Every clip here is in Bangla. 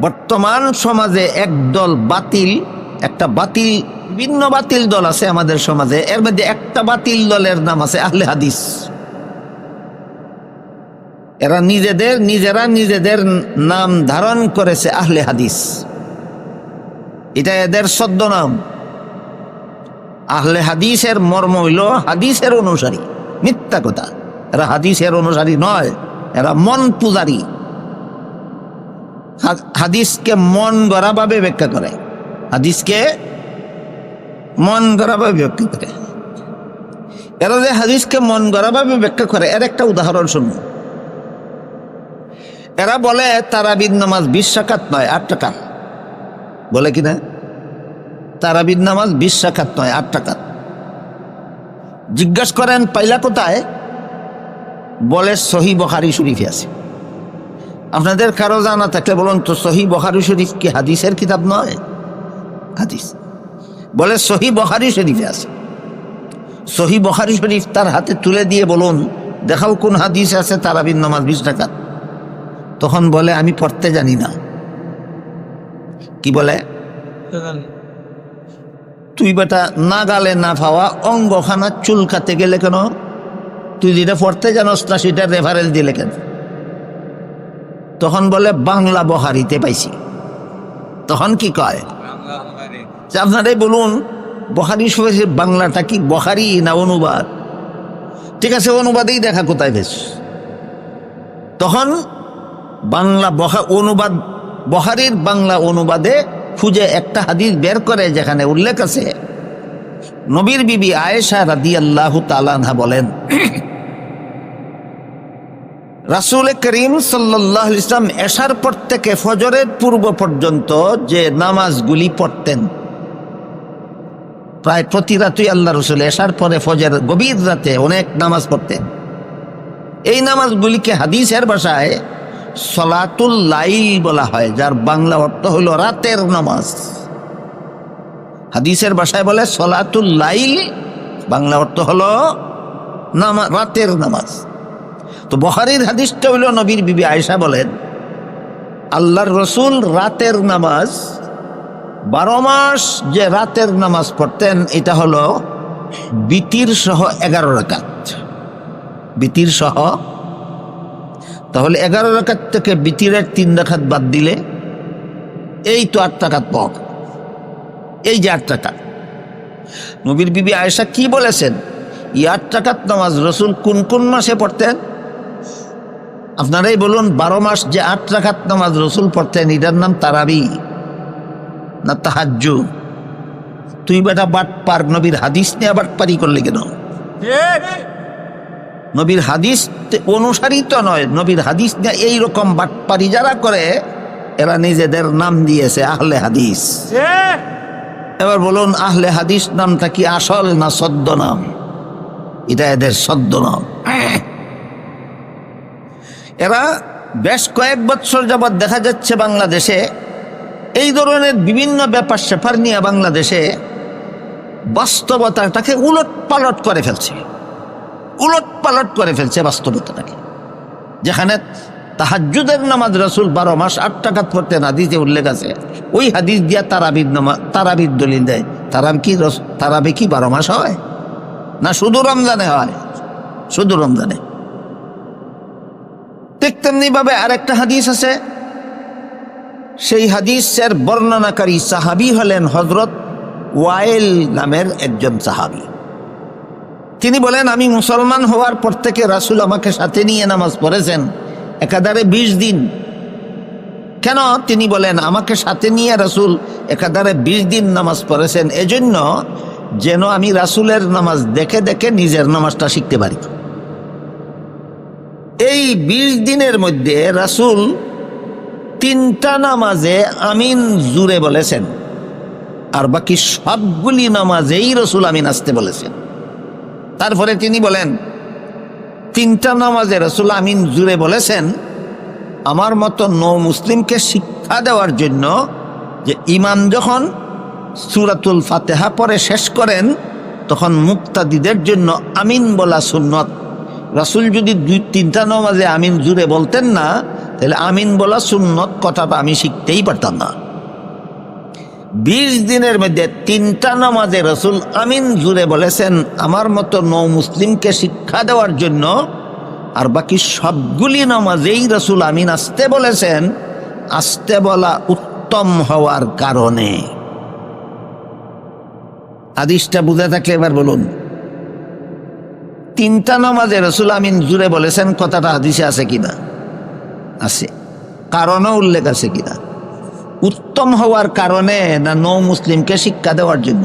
বর্তমান সমাজে একদল বাতিল, একটা বাতিল, ভিন্ন বাতিল দল আছে আমাদের সমাজে। এর মধ্যে একটা বাতিল দলের নাম আছে আহলে হাদিস। এরা নিজেদের, নিজেরা নিজেদের নাম ধারণ করেছে আহলে হাদিস। এটা এদের নাম। আহলে হাদিসের মর্ম হইল হাদিসের অনুসারী। মিথ্যা কথা। এরা হাদিসের অনুসারী নয়। এরা মন পূজারী। হাদিসকে মন গড়াভাবে ব্যাখ্যা করে। হাদিসকে মন গড়াভাবে ব্যাখ্যা করে। এরা যে হাদিসকে মন গড়াভাবে ব্যাখ্যা করে, এর একটা উদাহরণ শুনুন। এরা বলে তারাবিদ নামাজ বিশ শাখাত নয়, আট টাকা বলে কিনা তারাবিদ নামাজ বিশ শাখাত নয়, আট টাকা জিজ্ঞাসা করেন, পাইলা কোথায়? বলে সহি বখারি শরীফে আছে। আপনাদের কারও জানা থাকলে বলুন তো, সহি বখারি শরীফ কি হাদিসের কিতাব নয়? হাদিস। বলে সহি বখারি শরীফে আছে। সহি বখারি শরীফ তার হাতে তুলে দিয়ে বলুন, দেখাও কোন হাদিস আছে তারাবিন নামাজ বিশ টাকা তখন বলে, আমি পড়তে জানি না। কি বলে? তুই বেটা না গালে না পাওয়া অঙ্গখানা চুলকাতে গেলে কেন? তুই যেটা পড়তে জানোস না, সেটা রেফারেন্স দিলে কেন? তখন বলে বাংলা বহারিতে পাইছি। তখন কি কয়? যে আপনারাই বলুন বহারি শুয়েছে বাংলাটা কি বহারি না অনুবাদ? ঠিক আছে অনুবাদেই দেখা কোথায় বেশ তখন বাংলা বহা অনুবাদ বহারির বাংলা অনুবাদে খুঁজে একটা হাদিস বের করে যেখানে উল্লেখ আছে নবীর বিবি আয়েশা রাদি আল্লাহ তালানহা বলেন রাসুল করিম সাল্লাহ ইসলাম এশার পর থেকে ফজরের পূর্ব পর্যন্ত যে নামাজগুলি পড়তেন, প্রায় প্রতি রাতই আল্লাহ রসুল এশার পরে ফজর, গভীর রাতে অনেক নামাজ পড়তেন। এই নামাজগুলিকে হাদিসের ভাষায় সলাতুল লাইল বলা হয়, যার বাংলা অর্থ হলো রাতের নামাজ। হাদিসের ভাষায় বলে সলাতুল লাইল, বাংলা অর্থ হল নামা, রাতের নামাজ। তো বহারির হাদিসটা হইল নবীর বিবি আয়সা বলেন, আল্লাহর রসুল রাতের নামাজ, বারো মাস যে রাতের নামাজ পড়তেন, এটা হলো বিতির সহ এগারো রাকাত। বিতির সহ, তাহলে এগারো রাকাত থেকে বিতিরের তিন রাখাত বাদ দিলে, এই তো আট টাকাত পক এই যে আট টাকা নবীর বিবি আয়েশা কি বলেছেন? এই আট টাকাত নামাজ রসুল কোন কোন মাসে পড়তেন? আপনারাই বলুন বারো মাস যে আট রাখাত নামাজ রসুল পড়তেন এটার নাম তারাবি না তাহাজ্জু? তুই বেটা বাট পার নবীর হাদিস নিয়ে বাট পারি করলে কেন? নবীর হাদিস অনুসারিত নয় নবীর হাদিস নিয়ে এইরকম বাটপারি যারা করে এরা নিজেদের নাম দিয়েছে আহলে হাদিস। এবার বলুন আহলে হাদিস নামটা কি আসল না সদ্য নাম? এটা এদের সদ্য নাম। এরা বেশ কয়েক বছর যাবৎ দেখা যাচ্ছে বাংলাদেশে এই ধরনের বিভিন্ন ব্যাপার স্যাপার নিয়ে বাংলাদেশে বাস্তবতাটাকে উলট পালট করে ফেলছে। উলট পালট করে ফেলছে বাস্তবতাটাকে। যেখানে তাহাজুদের নামাজ রসুল বারো মাস আট টাকাত পড়তে হাদিসে উল্লেখ আছে। ওই হাদিস দিয়া তারাবিদ নামা তারাবিদ দলিল দেয় তারাব কি তারাবি কি বারো মাস হয়? না শুধু রমজানে হয়? শুধু রমজানে। ঠিক তেমনি ভাবে আরেকটা হাদিস আছে। সেই হাদিসের বর্ণনাকারী সাহাবি হলেন হজরত ওয়াইল নামের একজন সাহাবি। তিনি বলেন, আমি মুসলমান হওয়ার পর থেকে রাসুল আমাকে সাথে নিয়ে নামাজ পড়েছেন একাধারে বিশ দিন। কেন? তিনি বলেন, আমাকে সাথে নিয়ে রাসুল একাধারে বিশ দিন নামাজ পড়েছেন। এজন্য যেন আমি রাসুলের নামাজ দেখে দেখে নিজের নামাজটা শিখতে পারি। এই বিশ দিনের মধ্যে রাসুল তিনটা নামাজে আমিন জুড়ে বলেছেন। আর বাকি সবগুলি নামাজেই রসুল আমিন আসতে বলেছেন। তারপরে তিনি বলেন, তিনটা নামাজে রসুল আমিন জুড়ে বলেছেন, আমার মতো নৌ মুসলিমকে শিক্ষা দেওয়ার জন্য যে ইমাম যখন সুরাতুল ফাতেহা পরে শেষ করেন, তখন মুক্তাদিদের জন্য আমিন বলা সুন্নত। রাসুল যদি দুই, তিনটা নামাজে আমিন জুড়ে বলতেন না, তাহলে আমিন বলা সুন্নত কথাটা আমি শিখতেই পারতাম না। বিশ দিনের মধ্যে তিনটা নামাজে রসুল আমিন জুড়ে বলেছেন, আমার মতো নৌ মুসলিমকে শিক্ষা দেওয়ার জন্য আর বাকি সবগুলি নামাজেই রসুল আমিন আসতে বলেছেন, আসতে বলা উত্তম হওয়ার কারণে। আদিশটা বুঝে থাকলে এবার বলুন। তিনটা নামাজে রসুল আমিন জুড়ে বলেছেন, কথাটা হাদিসে আছে কিনা? আছে। কারণও উল্লেখ আছে কিনা? উত্তম হওয়ার কারণে না নৌ মুসলিমকে শিক্ষা দেওয়ার জন্য?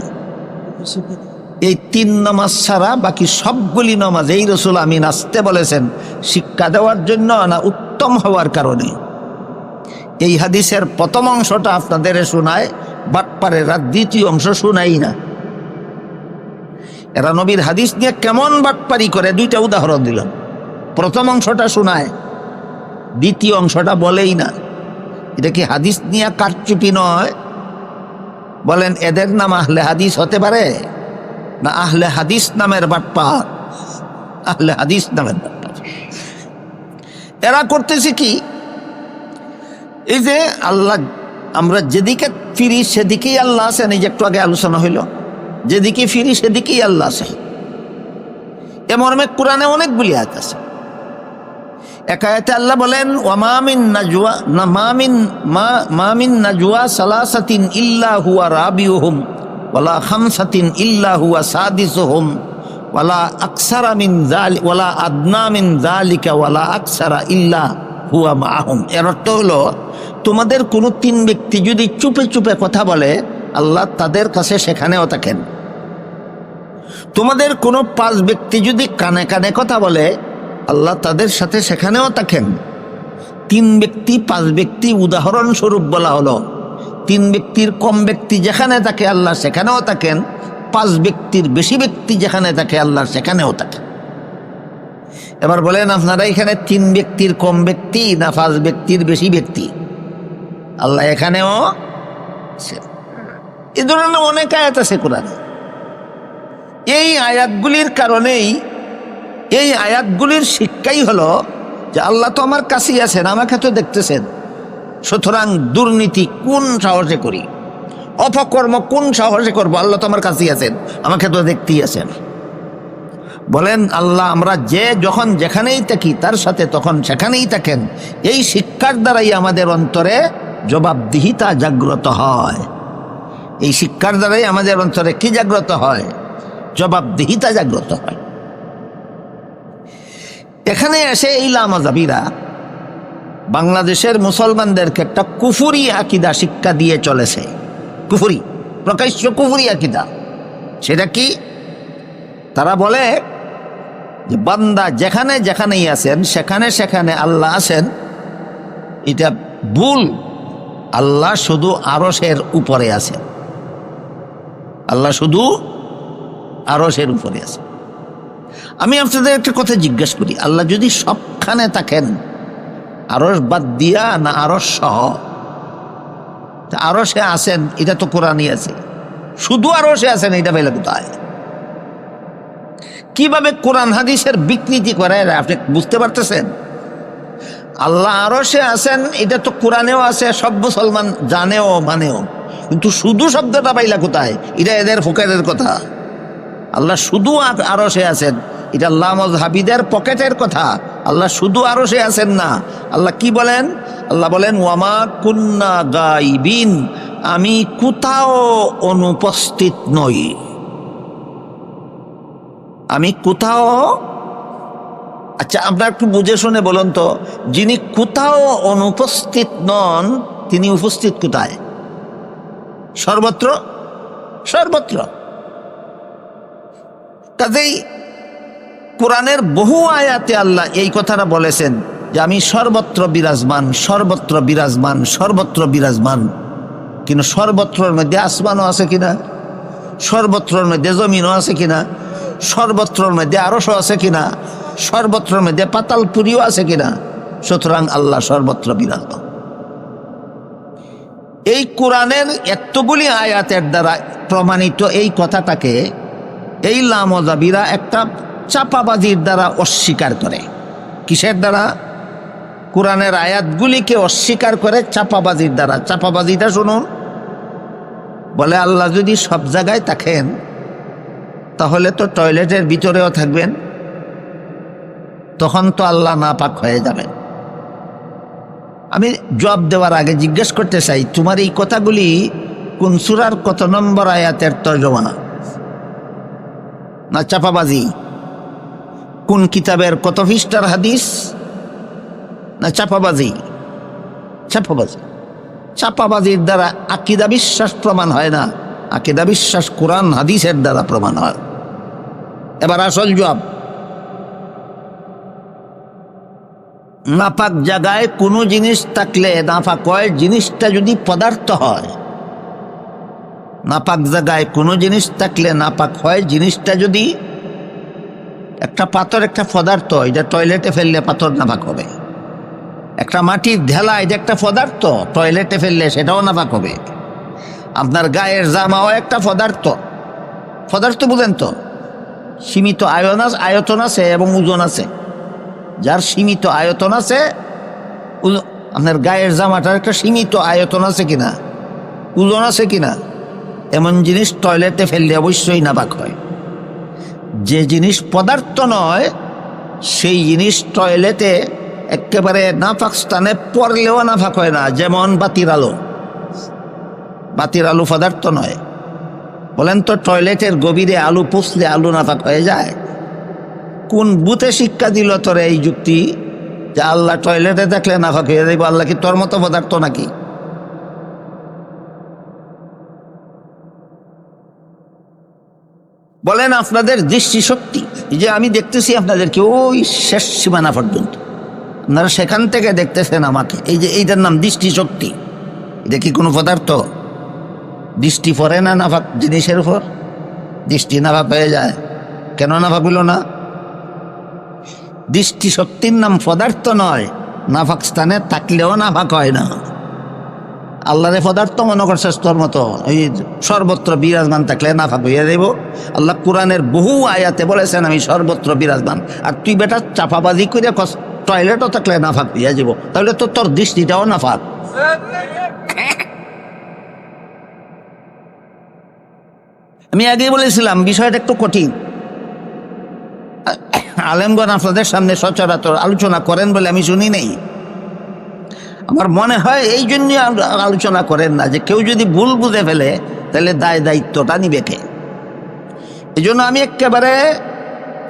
এই তিন নমাজ ছাড়া বাকি সবগুলি নামাজ এই রসুল আমিন আসতে বলেছেন, শিক্ষা দেওয়ার জন্য না উত্তম হওয়ার কারণে? এই হাদিসের প্রথম অংশটা আপনাদের শোনায়, বাটপারেরা দ্বিতীয় অংশ শোনাই না। এরা নবীর হাদিস নিয়ে কেমন বাটপারি করে, দুইটা উদাহরণ দিলাম প্রথম অংশটা শোনায়, দ্বিতীয় অংশটা বলেই না। এটা কি হাদিস নিয়ে কারচুপি নয়? বলেন, এদের নাম আহলে হাদিস হতে পারে? না, আহলে হাদিস নামের বাটপার আহলে হাদিস নামের বাটপার এরা করতেছে কি? এই যে আল্লাহ, আমরা যেদিকে ফিরি সেদিকেই আল্লাহ আছেন, এই যে একটু আগে আলোচনা হইল। যেদিকে ফিরি সেদিকেই আল্লাহ আছে। এ মর্মে কোরআনে অনেকগুলি আয়াত আছে। একায়তে আল্লাহ বলেন ওয়ামামিন নাজুয়া না মামিন মা মামিন নাজুয়া সালাসাতিন ইল্লা হুয়া রাবিউহুম, ওয়ালা খামসাতিন ইল্লা হুয়া সাদিসুহুম, ওয়ালা আকসারা মিন জালি ওয়ালা আদনা মিন জালিকা ওয়ালা আকসারা ইল্লা হুয়া মাহুম। এর অর্থ হলো, তোমাদের কোনো তিন ব্যক্তি যদি চুপে চুপে কথা বলে, আল্লাহ তাদের কাছে সেখানেও থাকেন। তোমাদের কোনো পাঁচ ব্যক্তি যদি কানে কানে কথা বলে, আল্লাহ তাদের সাথে সেখানেও থাকেন। তিন ব্যক্তি পাঁচ ব্যক্তি উদাহরণস্বরূপ বলা হলো। তিন ব্যক্তির কম ব্যক্তি যেখানে থাকে আল্লাহ সেখানেও থাকেন। পাঁচ ব্যক্তির বেশি ব্যক্তি যেখানে থাকে আল্লাহ সেখানেও থাকে এবার বলেন, আপনারা এখানে তিন ব্যক্তির কম ব্যক্তি না পাঁচ ব্যক্তির বেশি ব্যক্তি? আল্লাহ এখানেও। এ ধরনের অনেক আয়াত আছে কোরআনে। এই আয়াতগুলির কারণেই, এই আয়াতগুলির শিক্ষাই হলো যে আল্লাহ তো আমার কাছেই আছেন, আমাকে তো দেখতেছেন। সুতরাং দুর্নীতি কোন সাহসে করি? অপকর্ম কোন সাহসে করব? আল্লাহ তো আমার কাছেই আছেন, আমাকে তো দেখতেই আছেন। বলেন, আল্লাহ আমরা যে যখন যেখানেই থাকি, তার সাথে তখন সেখানেই থাকেন। এই শিক্ষার দ্বারাই আমাদের অন্তরে জবাবদিহিতা জাগ্রত হয়। এই শিক্ষার দ্বারাই আমাদের অন্তরে কি জাগ্রত হয়? জবাবদিহিতা জাগ্রত হয়। এখানে এসে এই লামাজাবিরা, বাংলাদেশের মুসলমানদেরকে একটা কুফুরি আকিদা শিক্ষা দিয়ে চলেছে। কুফুরি, প্রকাশ্য কুফুরি আকিদা। সেটা কি? তারা বলে যে বান্দা যেখানে যেখানেই আছেন, সেখানে সেখানে আল্লাহ আছেন। এটা ভুল। আল্লাহ শুধু আরসের উপরে আছেন। আল্লাহ শুধু আরসের উপরে আছে। আমি আপনাদের একটা কথা জিজ্ঞেস করি, আল্লাহ যদি সবখানে থাকেন আরস বাদ দিয়া না আরস সহ? তা আরসে আছেন, এটা তো কোরআনই আছে। শুধু আরসে আছেন, এটা পেলে কোথায় কীভাবে কোরআন হাদিসের বিকৃতি করে, আপনি বুঝতে পারতেছেন? আল্লাহ আরসে আছেন, এটা তো কোরআনেও আছে, সব মুসলমান জানেও, মানেও। কিন্তু শুধু শব্দটা পাইলা কোথায়? এটা এদের ফোকেটের কথা। আল্লাহ শুধু আরও সে আছেন। এটা আল্লাহ হাবিদের পকেটের কথা। আল্লাহ শুধু আরও সে আছেন না। আল্লাহ কি বলেন? আল্লাহ বলেন, ওয়ামা কুন্না গাইবিন। আমি কোথাও অনুপস্থিত নই। আমি কোথাও আচ্ছা আপনার একটু বুঝে শুনে বলুন তো, যিনি কোথাও অনুপস্থিত নন, তিনি উপস্থিত কোথায়? সর্বত্র? সর্বত্র। কাজেই কোরআনের বহু আয়াতে আল্লাহ এই কথাটা বলেছেন যে আমি সর্বত্র বিরাজমান সর্বত্র বিরাজমান সর্বত্র বিরাজমান। কিন্তু সর্বত্রর মধ্যে আসমানও আছে কিনা? সর্বত্রর মধ্যে জমিনও আছে কিনা? সর্বত্রর মধ্যে আরসও আছে কিনা? সর্বত্রর মধ্যে পাতালপুরিও আছে কিনা? সুতরাং আল্লাহ সর্বত্র বিরাজমান। এই কোরআনের এতগুলি আয়াতের দ্বারা প্রমাণিত এই কথাটাকে এই লামজাবিরা একটা চাপাবাজির দ্বারা অস্বীকার করে। কিসের দ্বারা? কোরআনের আয়াতগুলিকে অস্বীকার করে চাপাবাজির দ্বারা। চাপাবাজিটা শুনুন। বলে, আল্লাহ যদি সব জায়গায় থাকেন, তাহলে তো টয়লেটের ভিতরেও থাকবেন। তখন তো আল্লাহ না পাক হয়ে যাবেন। আমি জবাব দেওয়ার আগে জিজ্ঞেস করতে চাই, তোমার এই কথাগুলি কুনসুরার কত নম্বর আয়াতের তর্জমা? না চাপাবাজি? কোন কিতাবের কত পৃষ্ঠার হাদিস? না চাপাবাজি? চাপাবাজি। চাপাবাজির দ্বারা আকিদা বিশ্বাস প্রমাণ হয় না। আকিদা বিশ্বাস কোরআন, হাদিসের দ্বারা প্রমাণ হয়। এবার আসল জবাব। নাপাক জায়গায় কোনো জিনিস থাকলে, নাপাক হয় জিনিসটা যদি পদার্থ হয় নাপাক জায়গায় কোনো জিনিস থাকলে নাপাক হয়। জিনিসটা যদি একটা পাথর, একটা পদার্থ এটা টয়লেটে ফেললে পাথর নাপাক হবে। একটা মাটির ঢেলা এটা একটা পদার্থ, টয়লেটে ফেললে সেটাও নাপাক হবে। আপনার গায়ের জামাও একটা পদার্থ। পদার্থ বুঝেন তো, সীমিত আয়ন আয়তন আছে এবং ওজন আছে। যার সীমিত আয়তন আছে আপনার গায়ের জামাটার একটা সীমিত আয়তন আছে কিনা? ওজন আছে কিনা? এমন জিনিস টয়লেটে ফেললে অবশ্যই নাপাক হয়। যে জিনিস পদার্থ নয়, সেই জিনিস টয়লেটে একেবারে নাফাক স্থানে পড়লেও নাফাক হয় না, যেমন বাতির আলো। বাতির আলু পদার্থ নয়। বলেন তো টয়লেটের গভীরে আলু পুষলে আলু নাফাক হয়ে যায়। কোন বুথে শিক্ষা দিল তোর এই যুক্তি? যে আল্লাহ টয়লেটে দেখলে নাফাক হয়ে যাইব, আল্লাহ কি তোর মতো পদার্থ নাকি? বলেন আপনাদের দৃষ্টিশক্তি। যে আমি দেখতেছি আপনাদেরকে, ওই শেষ সীমানা পর্যন্ত। আপনারা সেখান থেকে দেখতেছেন আমাকে। এই যে এইটার নাম দৃষ্টিশক্তি। কি কোনো পদার্থ? দৃষ্টি পড়ে না নাফাক জিনিসের উপর? দৃষ্টি নাফাক হয়ে যায়। কেন নাফাক হইল না? দৃষ্টি শক্তির নাম পদার্থ নয়। নাফাক স্থানে থাকলেও নাফাক হয় না। আল্লাহরে পদার্থ মনে করছে তোর মতো এই সর্বত্র বিরাজমান থাকলে নাফাক হইয়া দেব আল্লাহ কোরআনের বহু আয়াতে বলেছেন, আমি সর্বত্র বিরাজমান। আর তুই বেটা চাপাবাজি করে টয়লেটও থাকলে নাফাক হইয়া যাব তাহলে তো তোর দৃষ্টিটাও নাফাক আমি আগেই বলেছিলাম, বিষয়টা একটু কঠিন। আলেমগণ আপনাদের সামনে সচরাচর আলোচনা করেন বলে আমি শুনি নেই। আমার মনে হয় এই জন্য আলোচনা করেন না যে কেউ যদি ভুল বুঝে ফেলে, তাহলে দায় দায়িত্বটা নিবে কে? এই জন্য আমি একেবারে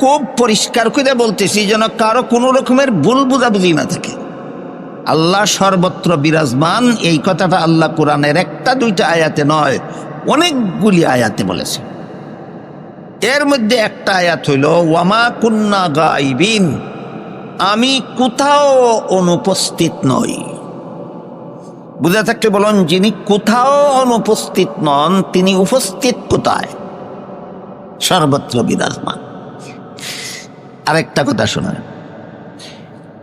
খুব পরিষ্কার করে বলতেছি যেন কারও কোনো রকমের ভুল বুঝাবুঝি না থাকে। আল্লাহ সর্বত্র বিরাজমান, এই কথাটা আল্লাহ কোরআনের একটা দুইটা আয়াতে নয়, অনেকগুলি আয়াতে বলেছে এর মধ্যে একটা আয়াত হইল, ওয়ামা কুন্না গাইবিন আমি কোথাও অনুপস্থিত নই। বুঝে থাকতে বলুন, যিনি কোথাও অনুপস্থিত নন, তিনি উপস্থিত কোথায়? সর্বত্র বিরাজমান। আরেকটা কথা শোনেন।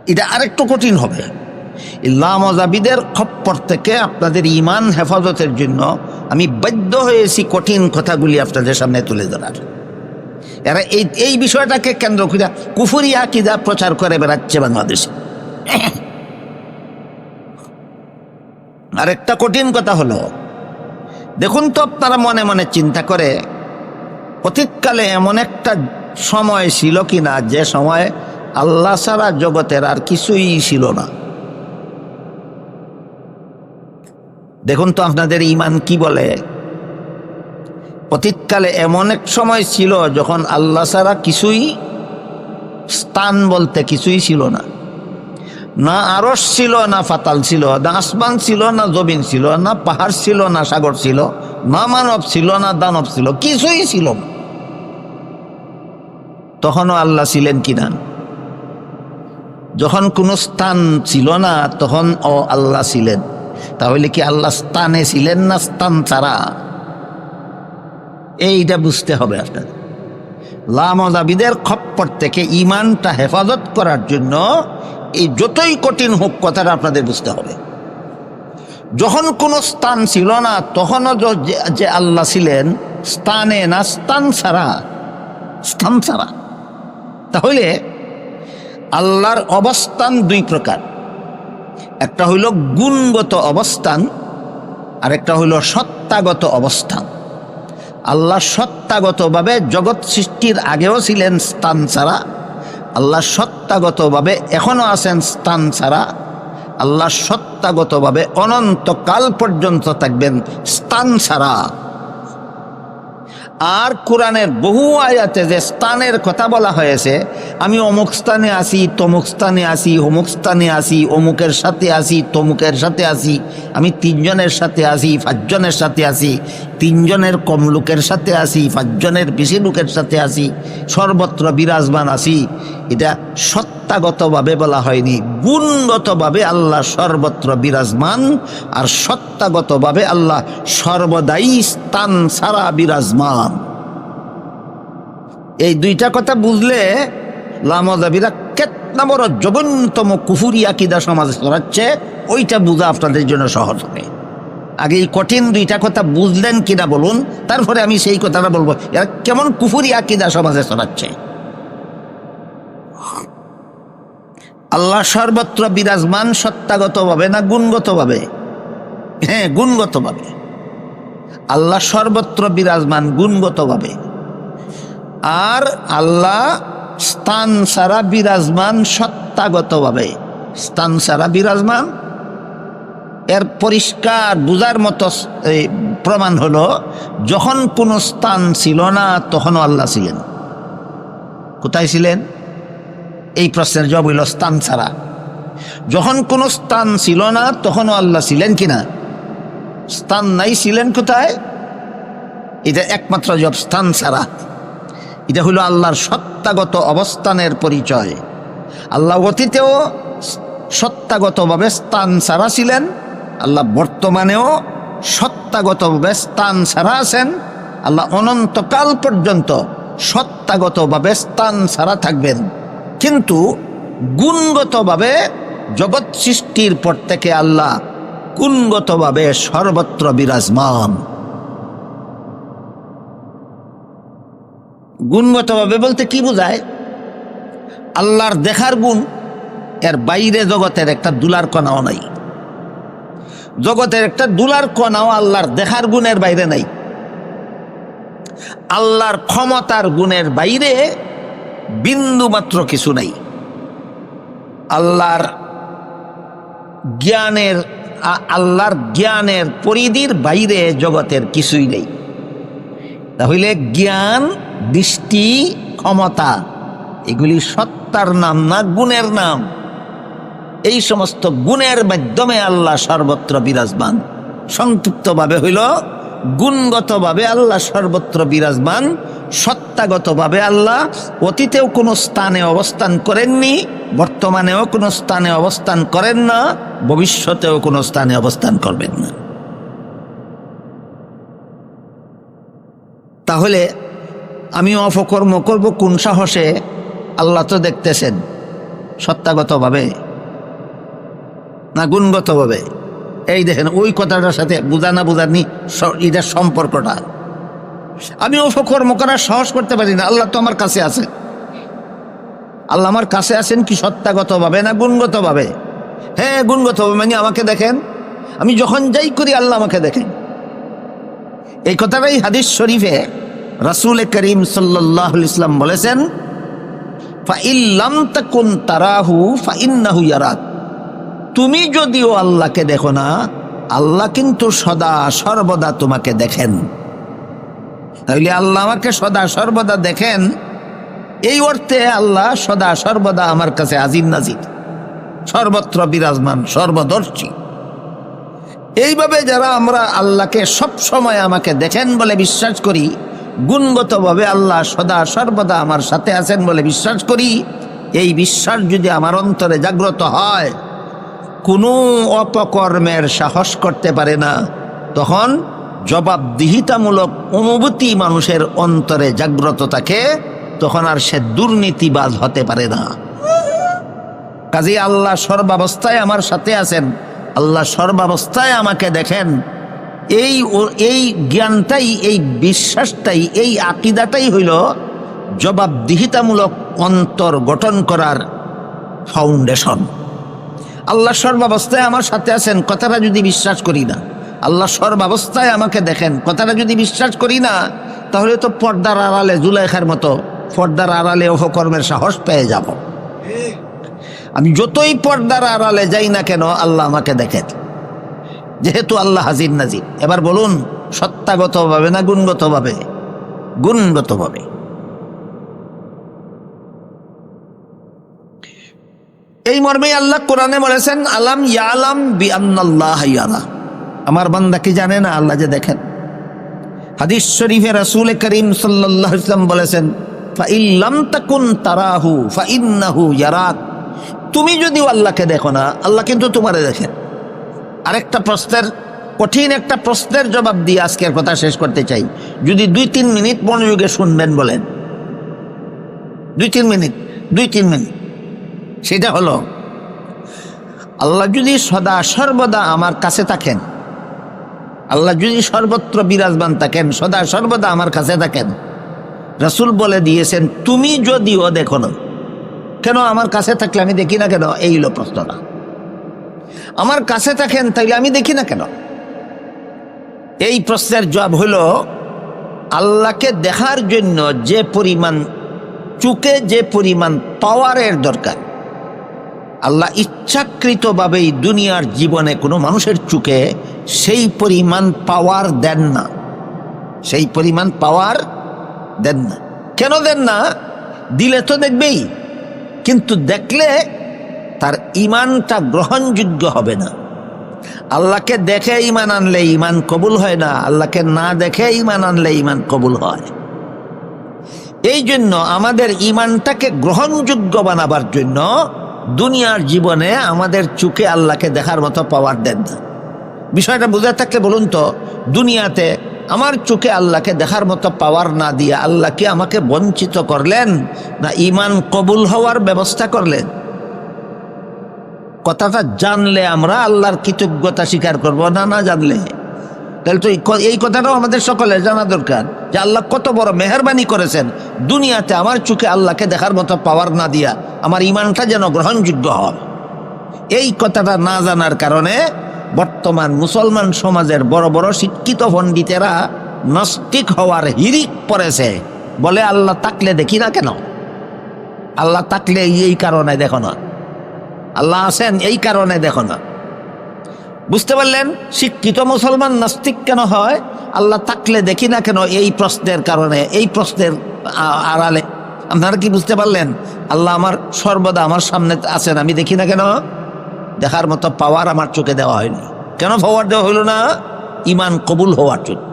এটা আরেকটু কঠিন হবে। ইল্লামজাবিদের খপ্পর থেকে আপনাদের ইমান হেফাজতের জন্য আমি বাধ্য হয়েছি কঠিন কথাগুলি আপনাদের সামনে তুলে ধরার। এরা এই এই বিষয়টাকে কেন্দ্র করে কুফুরি আকিদা প্রচার করে বেড়াচ্ছে বাংলাদেশে। আরেকটা কঠিন কথা হলো, দেখুন তো আপনারা মনে মনে চিন্তা করে, অতীতকালে এমন একটা সময় ছিল কিনা, যে সময় আল্লাহ ছাড়া জগতের আর কিছুই ছিল না। দেখুন তো আপনাদের ইমান কি বলে, অতীতকালে এমন এক সময় ছিল যখন আল্লাহ ছাড়া কিছুই স্থান বলতে কিছুই ছিল না। না আরস ছিল, না ফাতাল ছিল, না আসমান ছিল, না জমিন ছিল, না পাহাড় ছিল, না সাগর ছিল, না মানব ছিল, না দানব ছিল, কিছুই ছিল তখনও আল্লাহ ছিলেন কিনা যখন কোনো স্থান ছিল না, তখন ও আল্লাহ ছিলেন। তাহলে কি আল্লাহ স্থানে ছিলেন না স্থান ছাড়া? এইটা বুঝতে হবে আপনার লামদাবিদের খপ্পর থেকে ইমানটা হেফাজত করার জন্য এই যতই কঠিন হোক কথাটা আপনাদের বুঝতে হবে। যখন কোনো স্থান ছিল না, তখনও যে- আল্লাহ ছিলেন, স্থানে না, স্থান ছাড়া স্থান ছাড়া। তাহলে আল্লাহর অবস্থান দুই প্রকার। একটা হইল গুণগত অবস্থান আর একটা হইল সত্তাগত অবস্থান। আল্লাহ সত্তাগতভাবে জগৎ সৃষ্টির আগেও ছিলেন স্থান ছাড়া। আল্লাহ সত্তাগতভাবে এখনও আছেন স্থান ছাড়া, আল্লাহ সত্তাগতভাবে অনন্তকাল পর্যন্ত থাকবেন স্থান ছাড়া। আর কোরআনের বহু আয়াতে যে স্থানের কথা বলা হয়েছে, আমি অমুক স্থানে আসি তমুক স্থানে আসি অমুক স্থানে আসি অমুকের সাথে আসি তমুকের সাথে আসি আমি তিনজনের সাথে আসি পাঁচজনের সাথে আসি তিনজনের কম লোকের সাথে আসি, পাঁচজনের বেশি লোকের সাথে আসি, সর্বত্র বিরাজমান আসি এটা সত্তাগতভাবে বলা হয়নি। গুণগতভাবে আল্লাহ সর্বত্র বিরাজমান আর সত্তাগতভাবে আল্লাহ সর্বদাই স্থান ছাড়া বিরাজমান। এই দুইটা কথা বুঝলে লামদাবিরা কেতনা বড় জঘন্যতম কুফুরি আকিদা সমাজে ছড়াচ্ছে, ওইটা বোঝা আপনাদের জন্য সহজ হবে। আগে এই কঠিন দুইটা কথা বুঝলেন কিনা বলুন, তারপরে আমি সেই কথাটা বলব। এরা কেমন কুফুরি আকিদা সমাজে ছড়াচ্ছে আল্লাহ সর্বত্র বিরাজমান, সত্তাগতভাবে না গুণগতভাবে? হ্যাঁ গুণগতভাবে। আল্লাহ সর্বত্র বিরাজমান, গুণগতভাবে। আর আল্লাহ স্থান ছাড়া বিরাজমান, সত্তাগতভাবে। স্থান ছাড়া বিরাজমান এর পরিষ্কার বুঝার মতো প্রমাণ হলো, যখন কোনো স্থান ছিল না, তখনও আল্লাহ ছিলেন। কোথায় ছিলেন? এই প্রশ্নের জবাব হইল স্থান ছাড়া। যখন কোনো স্থান ছিল না, তখনও আল্লাহ ছিলেন কিনা? স্থান নাই ছিলেন কোথায়? এটা একমাত্র জব স্থান ছাড়া। এটা হলো আল্লাহর সত্তাগত অবস্থানের পরিচয়। আল্লাহ অতীতেও সত্তাগতভাবে স্থান ছাড়া ছিলেন আল্লাহ বর্তমানেও সত্তাগতভাবে স্থান ছাড়া আছেন। আল্লাহ অনন্তকাল পর্যন্ত সত্তাগতভাবে স্থান ছাড়া থাকবেন। কিন্তু গুণগতভাবে জগৎ সৃষ্টির পর থেকে আল্লাহ গুণগতভাবে সর্বত্র বিরাজমান। গুণগতভাবে বলতে কি বোঝায়? আল্লাহর দেখার গুণ, এর বাইরে জগতের একটা দুলার কণাও নাই। জগতের একটা দুলার কণাও আল্লাহর দেখার গুণের বাইরে নাই। আল্লাহর ক্ষমতার গুণের বাইরে বিন্দু মাত্র কিছু নাই। আল্লাহর জ্ঞানের আল্লাহর জ্ঞানের পরিধির বাইরে জগতের কিছুই নেই। তাহলে জ্ঞান, দৃষ্টি, ক্ষমতা, এগুলি সত্তার নাম না গুণের নাম। এই সমস্ত গুণের মাধ্যমে আল্লাহ সর্বত্র বিরাজমান। সংক্ষিপ্তভাবে হইল, গুণগতভাবে আল্লাহ সর্বত্র বিরাজমান, সত্তাগতভাবে আল্লাহ অতীতেও কোনো স্থানে অবস্থান করেননি, বর্তমানেও কোনো স্থানে অবস্থান করেন না, ভবিষ্যতেও কোনো স্থানে অবস্থান করবেন না। তাহলে আমি অপকর্ম করব কোন সাহসে? আল্লাহ তো দেখতেছেন সত্তাগতভাবে। না গুণগতভাবে। এই দেখেন, ওই কথাটার সাথে বোঝা না বোঝানি এটার সম্পর্কটা। আমি অপকর্ম করার সাহস করতে পারি না। আল্লাহ তো আমার কাছে আছে আল্লাহ আমার কাছে আছেন কি সত্তাগতভাবে না গুণগতভাবে? হ্যাঁ গুণগতভাবে মানে আমাকে দেখেন। আমি যখন যাই করি, আল্লাহ আমাকে দেখেন। এই কথাটাই হাদিস শরীফে রাসুল করিম সাল্লাহ ইসলাম বলেছেন ফাইল্লাম তাকুন তারাহু, ফাইন্নাহু ইয়ারাক। তুমি যদিও আল্লাহকে দেখো না, আল্লাহ কিন্তু সদা সর্বদা তোমাকে দেখেন। তাহলে আল্লাহ আমাকে সদা সর্বদা দেখেন, এই অর্থে আল্লাহ সদা সর্বদা আমার কাছে আজির নাজির, সর্বত্র বিরাজমান, সর্বদর্শী। এইভাবে যারা আমরা আল্লাহকে সব সময় আমাকে দেখেন বলে বিশ্বাস করি, গুণগতভাবে আল্লাহ সদা সর্বদা আমার সাথে আছেন বলে বিশ্বাস করি, এই বিশ্বাস যদি আমার অন্তরে জাগ্রত হয় কোনো অপকর্মের সাহস করতে পারে না। তখন জবাবদিহিতামূলক অনুভূতি মানুষের অন্তরে জাগ্রত থাকে, তখন আর সে দুর্নীতিবাজ হতে পারে না। কাজে আল্লাহ সর্বাবস্থায় আমার সাথে আছেন। আল্লাহ সর্বাবস্থায় আমাকে দেখেন। এই এই জ্ঞানটাই, এই বিশ্বাসটাই, এই আকিদাটাই হইল জবাবদিহিতামূলক অন্তর গঠন করার ফাউন্ডেশন। আল্লাহ সর্বাবস্থায় আমার সাথে আছেন, কথাটা যদি বিশ্বাস করি না। আল্লাহ সর্বাবস্থায় আমাকে দেখেন, কথাটা যদি বিশ্বাস করি না, তাহলে তো পর্দার আড়ালে, জুলাইখার মতো পর্দার আড়ালে অপকর্মের সাহস পেয়ে যাব। আমি যতই পর্দার আড়ালে যাই না কেন, আল্লাহ আমাকে দেখেন। যেহেতু আল্লাহ হাজির নাজির। এবার বলুন, সত্তাগতভাবে না গুণগতভাবে? গুণগতভাবে। এই মর্মে আল্লাহ কোরআনে বলেছেন, আলাম ইয়ালাম বি আন্নাল্লাহ ইয়ারা। আমার বান্দা কি জানে না? আল্লাহ যে দেখেন। হাদিস শরীফে রাসূল করিম সাল্লাল্লাহু আলাইহি ওয়াসাল্লাম বলেছেন ফাইল্লাম তাকুন তারাহু, ফাইন্নাহু ইয়ারাক। তুমি যদিও আল্লাহকে দেখো না, আল্লাহ কিন্তু তোমারে দেখেন আরেকটা প্রশ্নের, কঠিন একটা প্রশ্নের জবাব দিয়ে আজকের কথা শেষ করতে চাই। যদি দুই তিন মিনিট মনোযোগে শুনবেন বলেন। দুই তিন মিনিট, দুই তিন মিনিট। সেটা হলো, আল্লাহ যদি সদা সর্বদা আমার কাছে থাকেন, আল্লাহ যদি সর্বত্র বিরাজমান থাকেন, সদা সর্বদা আমার কাছে থাকেন, রসুল বলে দিয়েছেন, তুমি যদিও দেখো না, কেন আমার কাছে থাকলে আমি দেখি না কেন? এই হলো প্রশ্নটা। আমার কাছে থাকেন তাইলে আমি দেখি না কেন? এই প্রশ্নের জবাব হলো, আল্লাহকে দেখার জন্য যে পরিমাণ চুকে যে পরিমাণ পাওয়ারের দরকার আল্লাহ ইচ্ছাকৃতভাবেই দুনিয়ার জীবনে কোনো মানুষের চুকে সেই পরিমাণ পাওয়ার দেন না। সেই পরিমাণ পাওয়ার দেন না। কেন দেন না? দিলে তো দেখবেই। কিন্তু দেখলে তার ইমানটা গ্রহণযোগ্য হবে না। আল্লাহকে দেখে ইমান আনলে ইমান কবুল হয় না। আল্লাহকে না দেখে ইমান আনলে ইমান কবুল হয়। এই জন্য আমাদের ইমানটাকে গ্রহণযোগ্য বানাবার জন্য দুনিয়ার জীবনে আমাদের চোখে আল্লাহকে দেখার মতো পাওয়ার দেন না। বিষয়টা বুঝে থাকলে বলুন তো, দুনিয়াতে আমার চোখে আল্লাহকে দেখার মতো পাওয়ার না দিয়ে আল্লাহকে আমাকে বঞ্চিত করলেন না ইমান কবুল হওয়ার ব্যবস্থা করলেন? কথাটা জানলে আমরা আল্লাহর কৃতজ্ঞতা স্বীকার করব না না জানলে? তাহলে তো এই কথাটাও আমাদের সকলের জানা দরকার যে আল্লাহ কত বড় মেহরবানি করেছেন। দুনিয়াতে আমার চোখে আল্লাহকে দেখার মতো পাওয়ার না দিয়া আমার ইমানটা যেন গ্রহণযোগ্য হয়। এই কথাটা না জানার কারণে বর্তমান মুসলমান সমাজের বড় বড় শিক্ষিত পণ্ডিতেরা নাস্তিক হওয়ার হিরিক পড়েছে। বলে আল্লাহ তাকলে দেখি না কেন? আল্লাহ তাকলে এই কারণে দেখো না। আল্লাহ আছেন এই কারণে দেখো না। বুঝতে পারলেন? শিক্ষিত মুসলমান নাস্তিক কেন হয়? আল্লাহ থাকলে দেখি না কেন এই প্রশ্নের কারণে, এই প্রশ্নের আড়ালে। আপনারা কি বুঝতে পারলেন? আল্লাহ আমার সর্বদা আমার সামনে আছেন, আমি দেখি না কেন? দেখার মতো পাওয়ার আমার চোখে দেওয়া হয়নি। কেন পাওয়ার দেওয়া হইল না? ইমান কবুল হওয়ার জন্য।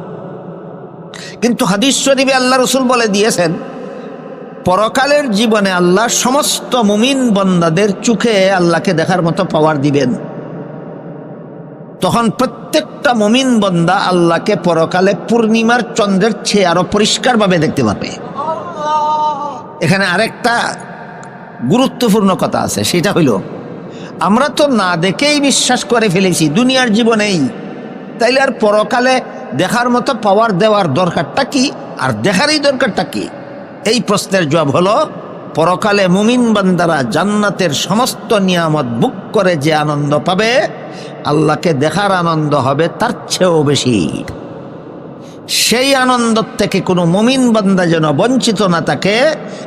কিন্তু হাদিস শরীফে আল্লাহ রসুল বলে দিয়েছেন, পরকালের জীবনে আল্লাহ সমস্ত মুমিন বন্দাদের চোখে আল্লাহকে দেখার মতো পাওয়ার দিবেন। তখন প্রত্যেকটা মমিন বন্দা আল্লাহকে পরকালে পূর্ণিমার চন্দ্রের চেয়ে আরও পরিষ্কারভাবে দেখতে পাবে। এখানে আরেকটা গুরুত্বপূর্ণ কথা আছে, সেটা হইল আমরা তো না দেখেই বিশ্বাস করে ফেলেছি দুনিয়ার জীবনেই। তাইলে আর পরকালে দেখার মতো পাওয়ার দেওয়ার দরকারটা কি? আর দেখারই দরকারটা কি? এই প্রশ্নের জবাব হলো পরকালে মুমিন বান্দারা জান্নাতের সমস্ত নিয়ামত বুক করে যে আনন্দ পাবে, আল্লাহকে দেখার আনন্দ হবে তার চেয়েও বেশি। সেই আনন্দ থেকে কোনো মুমিন বান্দা যেন বঞ্চিত না থাকে,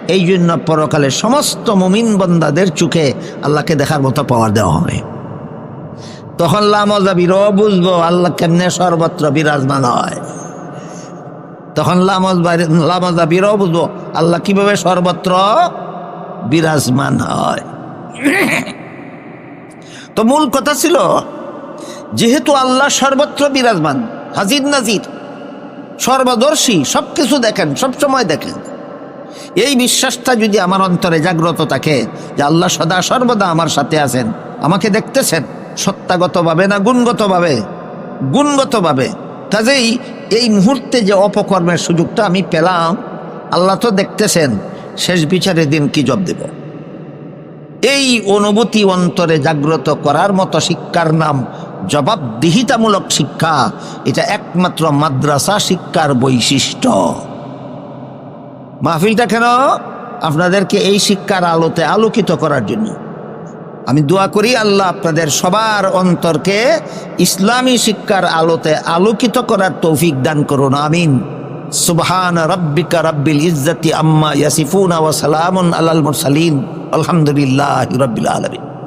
এই জন্য পরকালে সমস্ত মুমিন বান্দাদের চোখে আল্লাহকে দেখার মতো পাওয়ার দেওয়া হবে। তখন লামজাবিরও বুঝব আল্লাহ কেমনে সর্বত্র বিরাজমান হয়। তখন লামজাবিরও বুঝব, আল্লাহ কীভাবে সর্বত্র বিরাজমান হয়। তো মূল কথা ছিল, যেহেতু আল্লাহ সর্বত্র বিরাজমান, হাজির নাজির, সর্বদর্শী সব কিছু দেখেন সব সময় দেখেন। এই বিশ্বাসটা যদি আমার অন্তরে জাগ্রত থাকে, যে আল্লাহ সদা সর্বদা আমার সাথে আছেন, আমাকে দেখতেছেন, সত্তাগতভাবে না গুণগতভাবে? গুণগতভাবে। কাজেই এই মুহূর্তে যে অপকর্মের সুযোগটা আমি পেলাম, আল্লাহ তো দেখতেছেন, শেষ বিচারের দিন কি জব দেব? এই অনুভূতি অন্তরে জাগ্রত করার মতো শিক্ষার নাম জবাবদিহিতামূলক শিক্ষা, এটা একমাত্র মাদ্রাসা শিক্ষার বৈশিষ্ট্য। মাহফিলটা কেন? আপনাদেরকে এই শিক্ষার আলোতে আলোকিত করার জন্য। আমি দোয়া করি আল্লাহ আপনাদের সবার অন্তরকে ইসলামী শিক্ষার আলোতে আলোকিত করার তৌফিক দান করুন, আমিন। সুবহান রব্বিকা রব্বিল ইজ্জতি আম্মা ইয়াসিফুনা ওয়া সালামুন আলাল মুরসালিন। আলহামদুলিল্লাহি রাব্বিল আলামিন।